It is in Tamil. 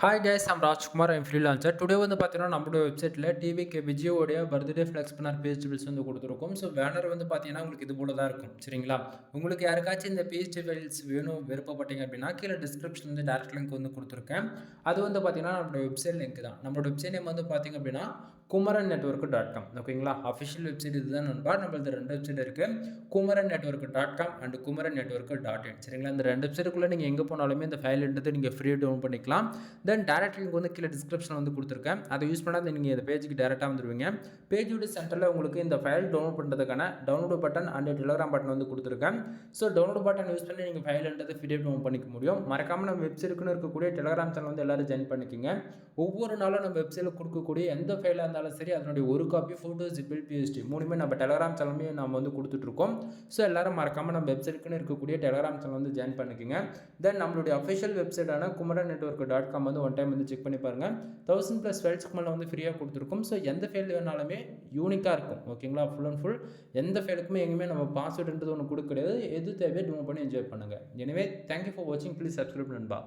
ஹாய் கைஸ் நம்ம ராஜ்குமார் என் ஃப்ரீலான்சர் டுடே வந்து பார்த்தீங்கன்னா நம்மளோட வெப்சைட்டில் டிவிக்கு விஜயோடைய பர்த்டே ஃப்ளெக்ஸ் பண்ணார் பேஜபிள்ஸ் வந்து கொடுத்துருக்கோம். ஸோ பேனர் வந்து பார்த்தீங்கன்னா உங்களுக்கு இது போல தான் இருக்கும். சரிங்களா? உங்களுக்கு யாருக்காச்சும் இந்த பேஜபிள்ஸ் வேணும் விருப்பப்பட்டீங்க அப்படின்னா கீழே டிஸ்கிரிப்ஷன் வந்து டேரக்ட் லிங்க் வந்து கொடுத்துருக்கேன். அது வந்து பார்த்தீங்கன்னா நம்மளோட வெப்சைட் லிங்க் தான். நம்மளோட வெப்சைட் நேம் வந்து பார்த்தீங்க அப்படின்னா குமரன் நெட்ஒர்க் டாட் காம் ஓகேங்களா? அஃபிஷியல் வெப்சைட் இதுதான் நண்பா. நம்மளது ரெண்டு வெப்சைட் இருக்குது Kumaran network dot com and Kumaran network dot in சரிங்களா? இந்த ரெண்டு வெப்சைட்டுக்குள்ளே நீங்கள் எங்கே போனாலுமே இந்த ஃபைல்ன்றது நீங்கள் ஃப்ரீ டவுன் பண்ணிக்கலாம். தென் டேரக்ட் லிங்க் வந்து கீழே டிஸ்கிரிப்ஷன் வந்து கொடுத்துருக்கேன். அதை யூஸ் பண்ணால் நீங்கள் இந்த பேஜுக்கு டேரெக்டாக வந்துடுவீங்க பேஜோட சென்டரில் உங்களுக்கு இந்த ஃபைல் டவுன்லோட் பண்ணுறதுக்கான download button and Telegram button வந்து கொடுத்துருக்கேன். ஸோ டவுன்லோட் பட்டன் யூஸ் பண்ணி நீங்கள் ஃபைல்ன்றது ஃப்ரீ டவுன் பண்ணிக்க முடியும். மறக்காமல் நம்ம வெப்சைட்டுக்குன்னு இருக்கக்கூடிய டெலிகிராம் சேனல் வந்து எல்லோரும் ஜாயின் பண்ணிக்கோங்க. ஒவ்வொரு நாளும் நம்ம வெப்சைட்டில் கொடுக்கக்கூடிய எந்த ஃபைலாக இருந்தாலும் சரி அதனுடைய ஒரு காப்பி ஃபோட்டோ ஜிபிள் பிஎஸ்டி மூணுமே நம்ம டெலிகிராம் சேனலுமே நம்ம வந்து கொடுத்துட்ருக்கோம் ஸோ எல்லோரும் மறக்காமல் நம்ம வெப்சைட்டுக்குன்னு இருக்கக்கூடிய டெலிகிராம் சேனல் வந்து ஜாயின் பண்ணிக்கோங்க. தென் நம்மளுடைய அஃபிஷியல் வெப்சைட்டான குமரன் நெட்ஒர்க் டாட் காம் வந்து ஒன் டைம் வந்து செக் பண்ணி பாருங்கள் தௌசண்ட் ப்ளஸ் ஃபைல்ஸ்க்கு மேலே வந்து ஃப்ரீயாக கொடுத்துருக்கோம். ஸோ எந்த ஃபைல் வேணாலுமே யூனிக்காக இருக்கும். ஓகேங்களா ஃபுல் அண்ட் ஃபுல் எந்த ஃபைலுக்குமே எங்கேயுமே நம்ம பாஸ்வேர்டுன்றது ஒன்று கொடுக்க கிடையாது. எது தேவையோ டவுன் பண்ணி என்ஜாய் பண்ணுங்கள் எனவே தேங்க்யூ ஃபார் வாட்சிங் ப்ளீஸ் சப்ஸ்கிரைப் நண்பா.